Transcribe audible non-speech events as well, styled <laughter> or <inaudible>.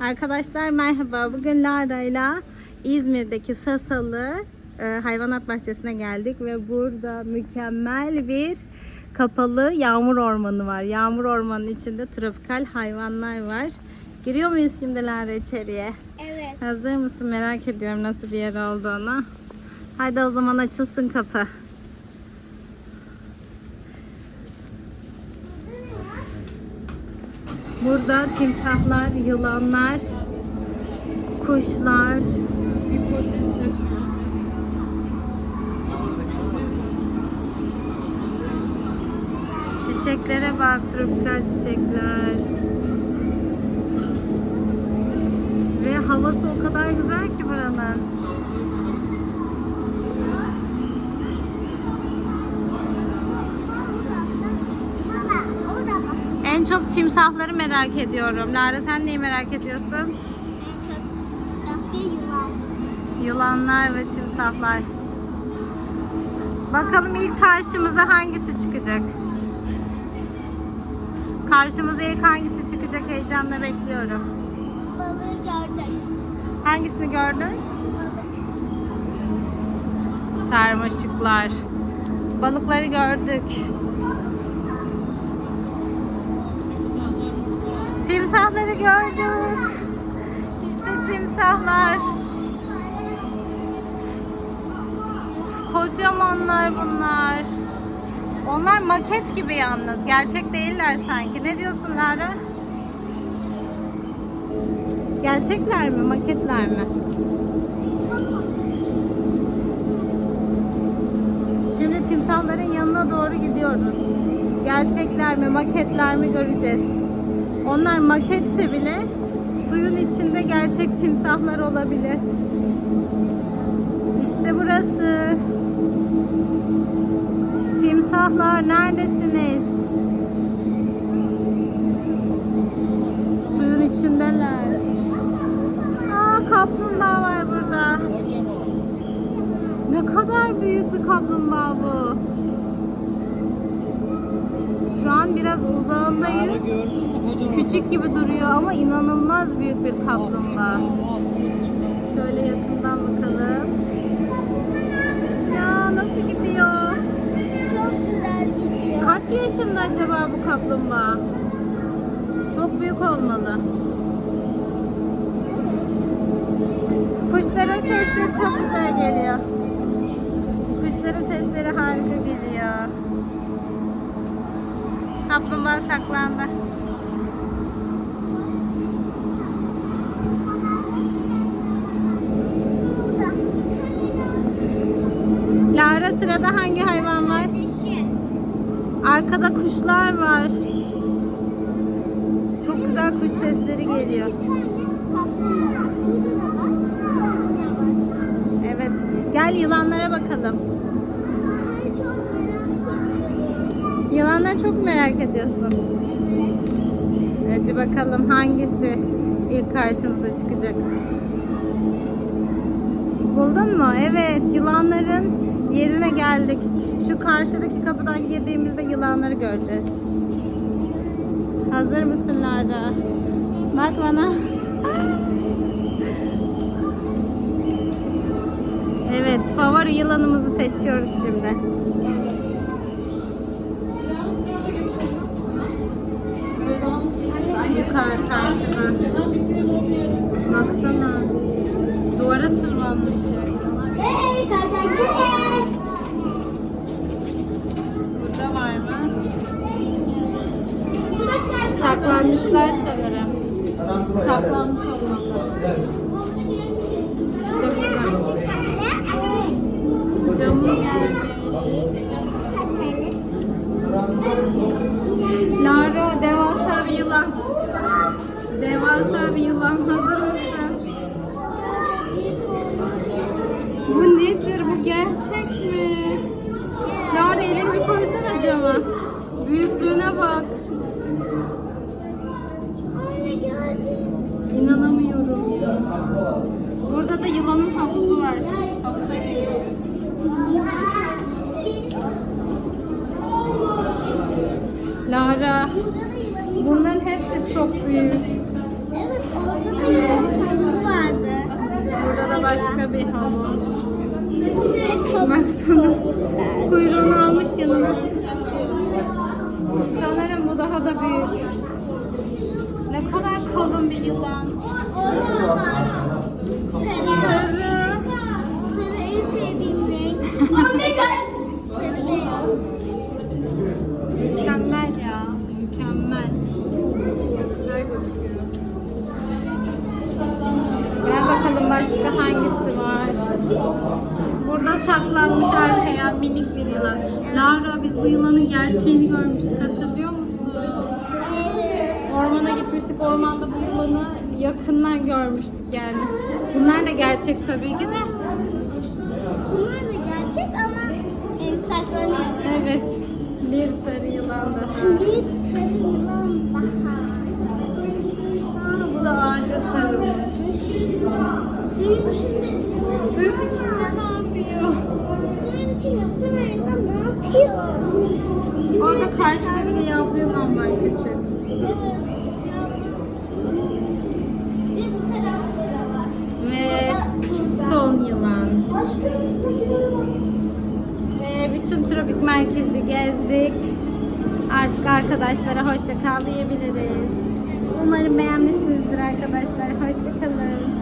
Arkadaşlar merhaba. Bugün Lara'yla İzmir'deki Sasalı e, hayvanat bahçesine geldik ve burada mükemmel bir kapalı yağmur ormanı var. Yağmur ormanının içinde tropikal hayvanlar var. Giriyor muyuz şimdi Lara içeriye? Evet. Hazır mısın? Merak ediyorum nasıl bir yer olduğunu. Haydi o zaman açılsın kapı. Burada timsahlar, yılanlar, kuşlar, çiçeklere bak, tropikal çiçekler. Ve havası o kadar güzel ki buranın. En çok timsahları merak ediyorum. Lara sen neyi merak ediyorsun? En çok sahte yılan. Yılanlar ve timsahlar. Bakalım ilk karşımıza hangisi çıkacak? Karşımıza ilk hangisi çıkacak heyecanla bekliyorum. Balığı gördüm. Hangisini gördün? Balık. Sarmaşıklar. Balıkları gördük. Gördük. İşte timsahlar. Uf, kocamanlar bunlar. Onlar maket gibi yalnız. Gerçek değiller sanki. Ne diyorsun Lara? Gerçekler mi? Maketler mi? Şimdi timsahların yanına doğru gidiyoruz. Gerçekler mi, maketler mi göreceğiz. Onlar maketse bile suyun içinde gerçek timsahlar olabilir. İşte burası. Timsahlar neredesiniz? Suyun içindeler. Aa kaplumbağa var burada. Ne kadar büyük bir kaplumbağa bu. Şu an biraz uzağındayız. Küçük gibi duruyor ama inanılmaz büyük bir kaplumbağa. Şöyle yakından bakalım. Ya nasıl gidiyor? Çok güzel gidiyor. Kaç yaşında acaba bu kaplumbağa? Çok büyük olmalı. Kuşların sesleri çok güzel geliyor. Kuşların sesleri harika geliyor. Kaplumbağa saklandı. Sırada hangi hayvan var? Arkada kuşlar var. Çok güzel kuş sesleri geliyor. Evet. Gel yılanlara bakalım. Yılanları çok merak ediyorsun. Hadi bakalım hangisi ilk karşımıza çıkacak. Buldun mu? Evet, yılanların yerine geldik. Şu karşıdaki kapıdan girdiğimizde yılanları göreceğiz. Hazır mısın Lara? Bak bana. <laughs> Evet, favori yılanımızı seçiyoruz şimdi. Yukarı karşıda. Saklanmışlar sanırım. Saklanmış olmalı. İşte burada. Camı gelmiş. Lara devasa bir yılan. Devasa bir yılan. Hazır mısın? Bu nedir? Bu gerçek mi? Lara elini koysana cama. Büyüklüğüne bak. Anne gördüm. İnanamıyorum ya. Burada da yılanın havuzu var. Havuza giriyor. Lara, bunların hepsi çok büyük. Evet orada da başka bir havuz. Baksana. Kuyruğunu almış yanına. Sanırım bu daha da büyük. Ne kadar kalın bir yılan. Orada var. Sarı. Sarı en sevdiğim renk. Omega. Sarı beyaz. Mükemmel ya. Mükemmel. Başka hangisi var. Burada saklanmış arkaya minik bir yılan. Lara biz bu yılanın gerçeğini görmüştük hatırlıyor musun? Ormana gitmiştik. Ormanda bu yılanı yakından görmüştük yani. Bunlar da gerçek tabii ki de. Bunlar da gerçek ama saklanıyor. Evet. Bir sarı yılan daha. Bir sarı Orada karşıda bir de yavru yılan var küçük. Ve son yılan. Ve bütün tropik merkezi gezdik. Artık arkadaşlara hoşça kal diyebiliriz. Umarım beğenmişsinizdir arkadaşlar. Hoşça kalın.